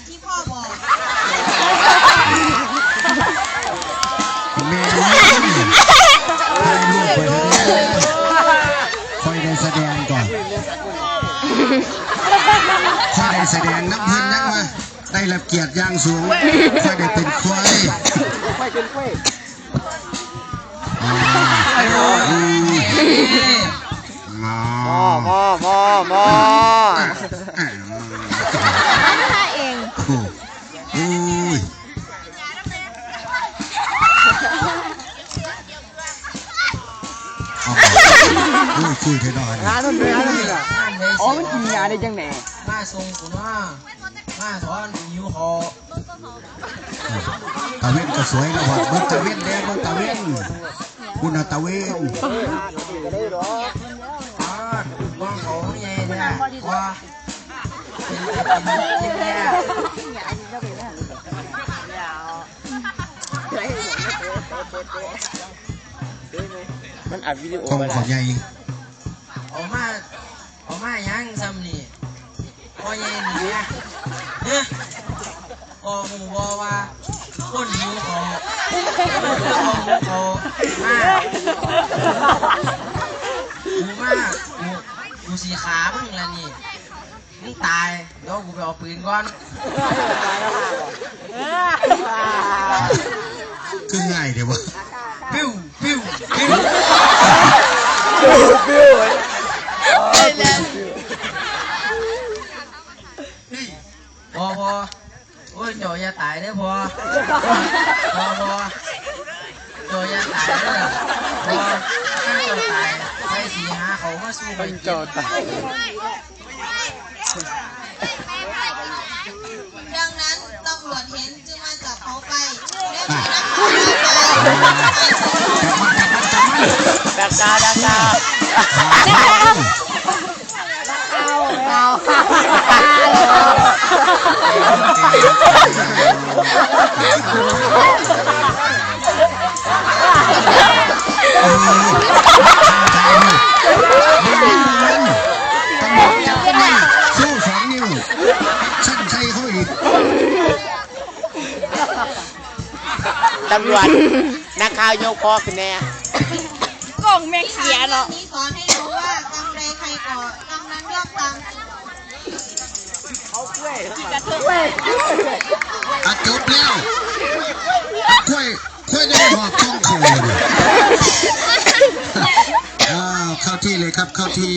อย่างที่พ่อบอก แม่ถ่ายรูปไปเลยคอยได้แสดงก่อนคอยได้แสดงน้ำพิ่นนักมาได้รับเกียรติอย่างสูงคอยได้เป็นควายไปเป็นกล้ยอ่าอืมอ๋อมอมอมอ อาไปโอ้ยคุยเท่าดอยร้านนั้นเป็นร้านนั้นอะอ๋อมันกินยาได้จังไหนมาส่งกูว่ามาสอนหิวคอตะเวนก็สวยนะพ่อเบิ่งตะเวนแดงเบิ่งตะเวนคุณน่ะตะเวนอ่าบ้องเขาใหญ่เนี่ยว่าเนี่ย มันอัดวิดีโอของไว้เขาใหญ่เอามาเอามายังซ้ำนี่พ่อใหญ่นี่เนี่ยเนี่ยพอหมูบอกว่าคนหิวคอเอาหิวคอมาหมูมาหมูหมูสีขามึงละนี่มึงตายเดี๋ยวกูไปเอาปืนก่อนคือง่ายเดี๋ยวบ่ปิ้วปิ้วปิ้ว ฟิวพอพอโอ้ยเจออยาตายเด้อพอพอพอเจออยาตายเด้อพอถ้าเจตายไปสีหาเขามาสู้ไปมันกินโจตายดังนั้นตำรวจเห็นจึงมาจับเขาไปและมีนักข่าวไป กตาดักตาเอาสู้สองนิ้วชั้นใส่เขาอีกตำรวจนักข่าวยกคอขึ้นแน่ กล่องแม่งเขียเนาะนี้สอนให้รู้ว่ากำไรใครก่อกำนั้นยอมตามอะจบแล้วอะค่อยค่อยได้หอบช่องเขาเลยอ้าวเข้าที่เลยครับเข้าที่